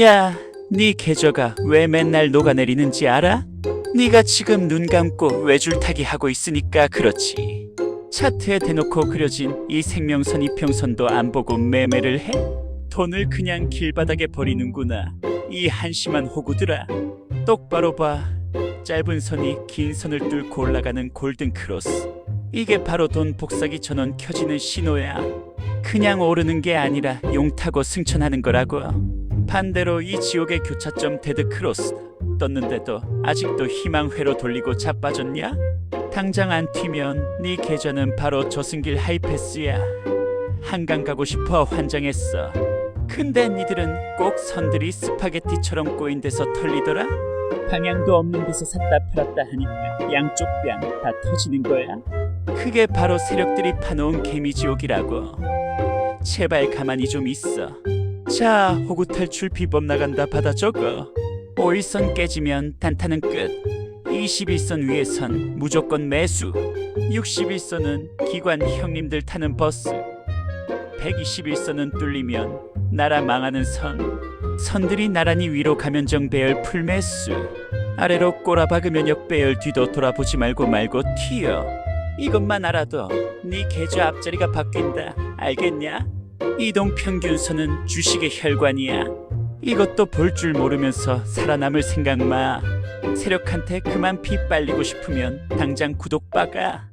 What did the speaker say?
야, 네 계좌가 왜 맨날 녹아내리는지 알아? 네가 지금 눈 감고 외줄타기 하고 있으니까 그렇지. 차트에 대놓고 그려진 이 생명선 이평선도 안 보고 매매를 해? 돈을 그냥 길바닥에 버리는구나. 이 한심한 호구들아. 똑바로 봐. 짧은 선이 긴 선을 뚫고 올라가는 골든 크로스. 이게 바로 돈 복사기 전원 켜지는 신호야. 그냥 오르는 게 아니라 용 타고 승천하는 거라고. 반대로 이 지옥의 교차점 데드 크로스 떴는데도 아직도 희망회로 돌리고 자빠졌냐? 당장 안 튀면 네 계좌는 바로 저승길 하이패스야. 한강 가고 싶어 환장했어. 근데 니들은 꼭 선들이 스파게티처럼 꼬인 데서 털리더라? 방향도 없는 데서 샀다 팔았다 하니까 양쪽 뺨 다 터지는 거야. 그게 바로 세력들이 파놓은 개미지옥이라고. 제발 가만히 좀 있어. 자, 호구 탈출 비법 나간다 받아 적어. 5일선 깨지면 단타는 끝. 21선 위에선 무조건 매수. 61선은 기관 형님들 타는 버스. 121선은 뚫리면 나라 망하는 선. 선들이 나란히 위로 가면정 배열 풀매수. 아래로 꼬라박으면 역배열 뒤도 돌아보지 말고 말고 튀어. 이것만 알아도 네 계좌 앞자리가 바뀐다. 알겠냐? 이동 평균선은 주식의 혈관이야. 이것도 볼 줄 모르면서 살아남을 생각 마. 세력한테 그만 피 빨리고 싶으면 당장 구독 박아.